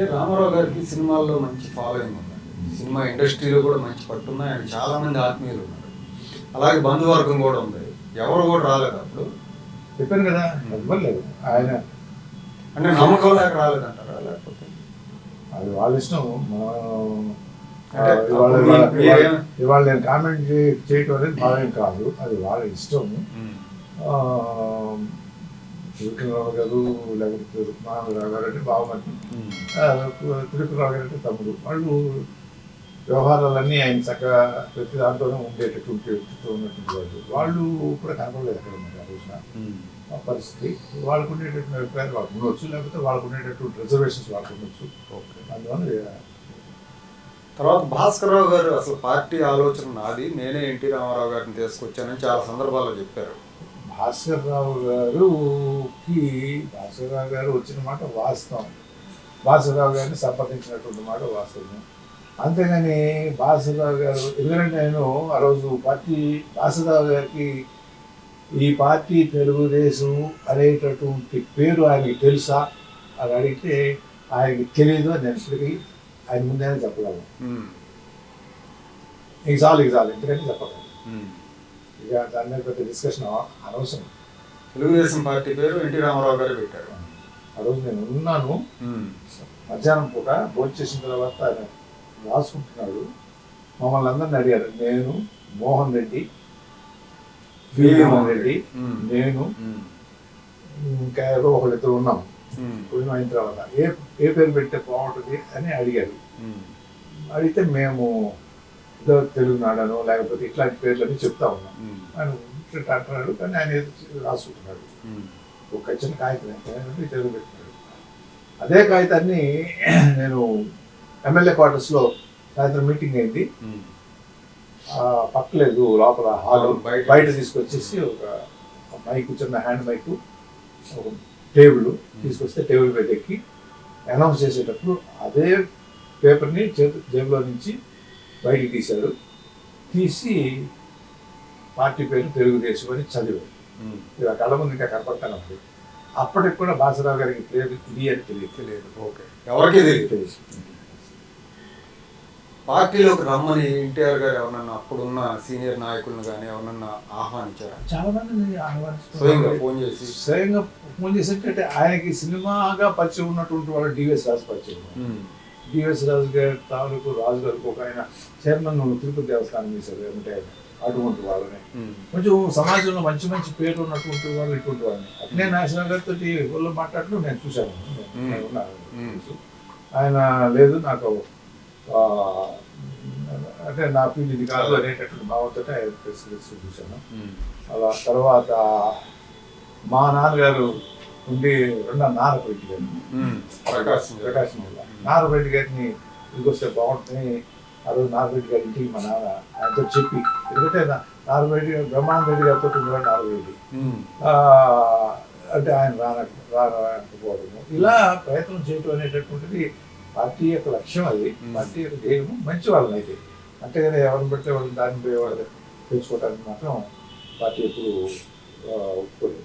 అంటే రామారావు గారికి సినిమాల్లో మంచి ఫాలోయింగ్ ఉందండి సినిమా ఇండస్ట్రీలో కూడా మంచి పట్టున్న ఆయన చాలా మంది ఆత్మీయులు ఉన్నారు. అలాగే బంధువర్గం కూడా ఉంది. ఎవరు కూడా రాలేదు అప్పుడు. చెప్పాను కదా ఇవ్వలేదు ఆయన అంటే నమ్మకం లేక రాలేదంటారా లేకపోతే అది వాళ్ళ ఇష్టం. ఇవాళ నేను కామెంట్ చేయటం అనేది భావ్యం కాదు. అది వాళ్ళ ఇష్టం. ఉమ్. తిరుపతిరావు గారు లేకపోతే రుక్మారావు గారు అంటే బావమతి ఉమ్. తిరుపతిరావు గారు అంటే తమ్ముడు. వాళ్ళు వ్యవహారాలన్నీ ఆయన చక్కగా ప్రతి దాంట్లోనే ఉండేటటువంటి వ్యక్తిత్వం ఉన్నటువంటి వాళ్ళు. వాళ్ళు కూడా కనపడలేదు అక్కడ మరి ఆ రోజున. ఉమ్. ఆ పరిస్థితి. వాళ్ళకు ఉండేటటువంటి అభిప్రాయాలు వాళ్ళకు ఉండొచ్చు లేకపోతే వాళ్ళకు ఉండేటటువంటి రిజర్వేషన్స్ వాళ్ళకు ఉండొచ్చు. ఓకే. అందువల్ల తర్వాత భాస్కరరావు గారు అసలు పార్టీ ఆలోచన నాది. నేనే ఎన్టీ రామారావు గారిని తీసుకొచ్చానని చాలా సందర్భాల్లో చెప్పారు. భాస్కర్ రావు గారుకి భాస్కర్ రావు గారు వచ్చిన మాట వాస్తవం. భాస్కర్ రావు గారిని సంప్రదించినటువంటి మాట వాస్తవం అంతేగాని భాస్కర్ రావు గారు ఎందుకంటే నేను ఆ రోజు పార్టీ భాస్కర్ రావు గారికి ఈ పార్టీ తెలుగుదేశం అనేటటువంటి పేరు ఆయనకి తెలుసా? అని అడిగితే ఆయనకి తెలియదు అని నేను ఆయన ముందే చెప్పగలను. ఉమ్. ఇంక చాలు ఇంక చాలు ఎందుకంటే చెప్పగలను. ఇక దాని మీద పెద్ద డిస్కషన్ అనవసరం తెలుగుదేశం పార్టీ పేరు ఎన్టీ రామారావు గారు పెట్టారు ఆ రోజు నేను ఉన్నాను. మధ్యాహ్నం పూట భోజనం చేసిన తర్వాత ఆయన రాసుకుంటున్నాడు మమ్మల్ని అందరిని అడిగారు నేను మోహన్ రెడ్డి మోహన్ రెడ్డి. నేను. ఇంకా ఎవరో ఒకళ్ళిద్దరు ఉన్నాం. భోజనం అయిన తర్వాత ఏ ఏ పేరు పెడితే బాగుంటుంది అని అడిగారు. అడిగితే మేము ఏదో తెలుగు నాడను లేకపోతే ఇట్లాంటి పేర్లని చెప్తా ఉన్నాం ఉమ్. ఆయన ఇట్లా అంటున్నాడు కానీ ఆయన రాసుకుంటున్నాడు. ఒక చిన్న కాగితం ఏంటంటే తెలుగు పెట్టినాడు అదే కాగితాన్ని నేను ఎమ్మెల్యే క్వార్టర్స్లో సాయంత్రం మీటింగ్ అయింది పక్కలేదు లోపల హాల్ బయట. బయట తీసుకొచ్చేసి ఒక మైక్ చిన్న హ్యాండ్ మైక్ ఒక టేబుల్ తీసుకొస్తే టేబుల్ మీద ఎక్కి అనౌన్స్ చేసేటప్పుడు అదే పేపర్ని చేతు జేబులో నుంచి బయటికి తీశాడు తీసి పార్టీ పేరు తెలుగుదేశం అని చదివాడు ఉమ్. ఇలా కళ్ళ ముందు ఇంకా కనపడతాను అప్పుడు అప్పటికి కూడా బాసరావు గారికి పేరు ఇది అని తెలియదు తెలియదు ఓకే. ఎవరికీ తెలియదు. పార్టీలోకి రమ్మని ఎన్టీఆర్ గారు ఎవరన్నా అప్పుడున్న సీనియర్ నాయకులను కానీ ఎవరన్నా ఆహ్వానించారా? చాలా మంది స్వయంగా ఫోన్ చేసి. స్వయంగా ఫోన్ చేసేటంటే ఆయనకి సినిమాగా పరిచయం ఉన్నటువంటి వాళ్ళు డివిఎస్ రాజు పరిచయం డివిఎస్ రాజు గారి తాలూకు రాజు గారికి ఒక ఆయన చైర్మన్ తిరుపతి దేవస్థానం చేశారు ఏమంటే అటువంటి వాళ్ళని. కొంచెం సమాజంలో మంచి మంచి పేరు ఉన్నటువంటి వాళ్ళు ఇటువంటి వాళ్ళని. అట్నే నేషనల్ గారితో వాళ్ళు మాట్లాడటం నేను చూశాను. ఆయన లేదు నాకు అంటే నా ఫీల్డ్ ఇది కాదు అనేటటువంటి భావంతో ఆయన ప్రెస్ చూశాను. అలా తర్వాత మా నాన్నగారు ఉండి రెండో నారపరెడ్డి గారు ఉమ్. ప్రకాశం. ప్రకాశం జిల్లా నారపరెడ్డి గారిని ఇంకొస్తే బాగుంటుంది ఆ రోజు నారపరెడ్డి గారి ఇంటికి మా నాన్న ఆయనతో చెప్పి ఎందుకంటే నా- నారపరెడ్డి గారు బ్రహ్మానంద రెడ్డి గారితో ఉండేవాడు. ఆ, అంటే ఆయన రాన రాకపోవడము ఇలా ప్రయత్నం చేయటం అనేటటువంటిది పార్టీ యొక్క లక్ష్యం అది. పార్టీ యొక్క ధ్యేయం మంచి వాళ్ళని అయితే అంతేగాని ఎవరిని పెడితే వాళ్ళని దాన్ని తెలుసుకోవడానికి మాత్రం పార్టీ ఎప్పుడు ఒప్పుకోలేదు